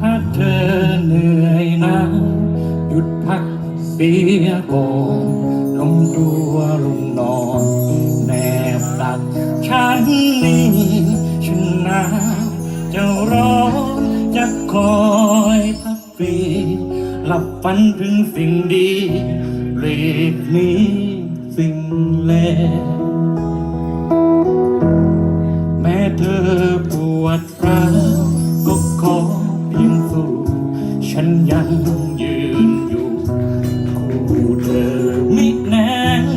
ถ้าเธอเหนื่อยนะหยุดพักเสียก่อนลงตัวลงนอนแนบตักฉันนี่ฉันหนาวจะร้อนจะคอยพักฟรีหลับฝันถึงสิ่งดีเรียกนี้สิ่งเล ฉันยังยืนอยู่คู่เธอมิแน่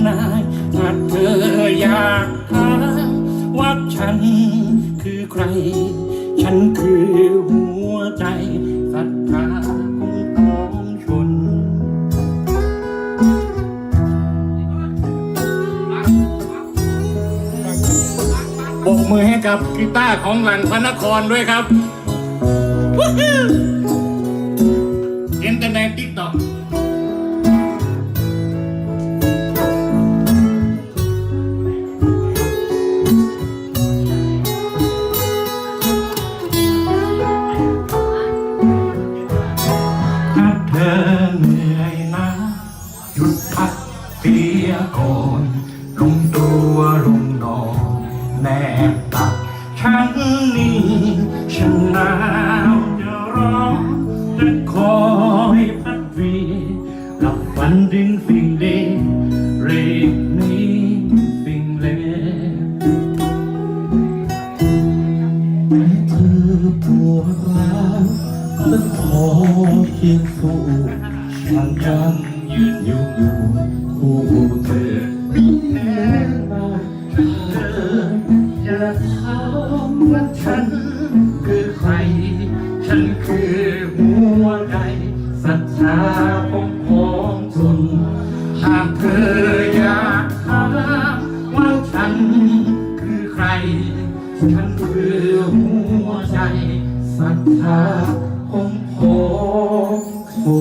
นายถ้าเธออยากถามว่าฉันคือใคร ฉันคือหัวใจศรัทธาของชน บกมือให้กับกีตาร์ของหลังพระนครด้วยครับ ห็นแต่ในติ๊กต็ หลันถึงสิ่งดีเรียกนี้สิ่งเลวเธอปวดร้าวและขอเพียงสู้ฉันยังยืนอยู่อยู่คู่เธอไม่แน่นอนเธออย่าถามว่าฉันคือใคร ฉันคือหัวใจศรัทธา คือใคร ฉันคือหัวใจศรัทธาของผมโอ้